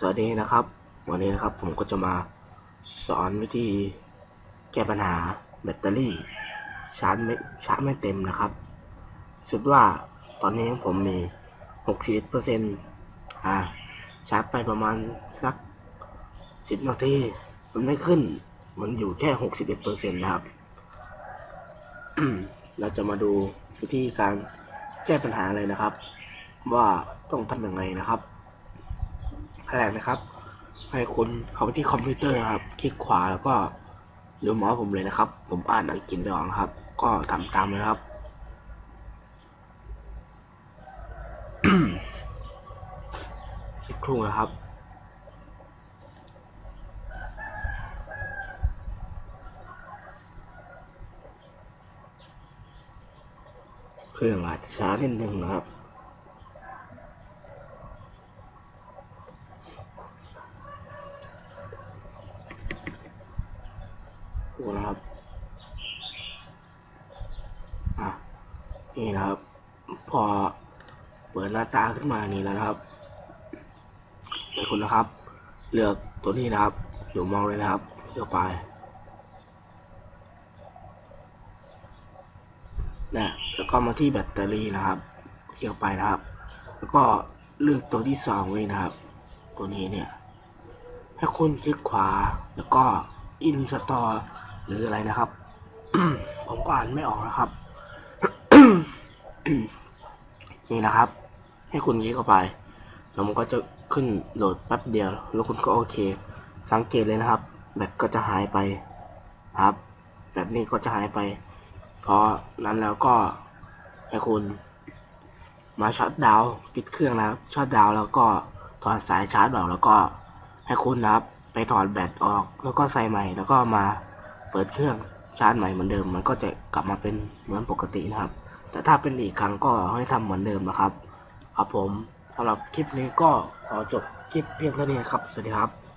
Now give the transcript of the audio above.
สวัสดีนะครับ วันนี้นะครับผมก็จะมาสอนวิธีแก้ปัญหาแบตเตอรี่ชาร์จไม่ชาร์จไม่เต็มนะครับสุดว่าตอนนี้ผมมี 61เปอร์เซ็นต์อ่าชาร์จไปประมาณสัก 10 นาทีมันไม่ขึ้น มันอยู่แค่ 61เปอร์เซ็นต์นะครับ เราจะมาดูวิธีการแก้ปัญหาเลยนะครับ ว่าต้องทำยังไงนะครับ ขั้นกนะครับ ให้คุณเข้าไปที่คอมพิวเตอร์ครับ คลิกขวาแล้วก็ดูหมอผมเลยนะครับ ผมอ่านอังกฤษไม่ออกนะครับ ก็ทำตามเลยครับสักครู่นะครับเครื่องอาจจะช้านิดนึงนะครับ ดูนะครับ อะ นี่นะครับ พอเปิดหน้าตาขึ้นมานี่แล้วนะครับให้คุณนะครับ เลือกตัวนี้นะครับ อยู่มองเลยนะครับเลือกไปนะแล้วก็มาที่แบตเตอรี่นะครับเกี่ยวไปนะครับ แล้วก็เลือกตัวที่สองไว้นะครับ ตัวนี้เนี่ย ให้คุณคลิกขวาแล้วก็อินสตอร์ หรืออะไรนะครับ ผมก็อ่านไม่ออกนะครับ นี่นะครับ ให้คุณคลิกเข้าไปแล้วมันก็จะขึ้นโหลดแป๊บเดียว แล้วคุณก็โอเค สังเกตเลยนะครับ แบตก็จะหายไปครับ แบบนี้ก็จะหายไป เพราะนั้นแล้วก็ให้คุณมาช็อตดาวน์ปิดเครื่องแล้วช็อตดาวน์แล้วก็ถอดสายชาร์จออกแล้วก็ให้คุณนะครับ ไปถอดแบตออก แล้วก็ใส่ใหม่แล้วก็มา เปิดเครื่องชาร์จใหม่เหมือนเดิม มันก็จะกลับมาเป็นเหมือนปกตินะครับ แต่ถ้าเป็นอีกครั้งก็ให้ทำเหมือนเดิมนะครับ ครับผมสำหรับคลิปนี้ก็ขอจบคลิปเพียงเท่านี้ครับ สวัสดีครับ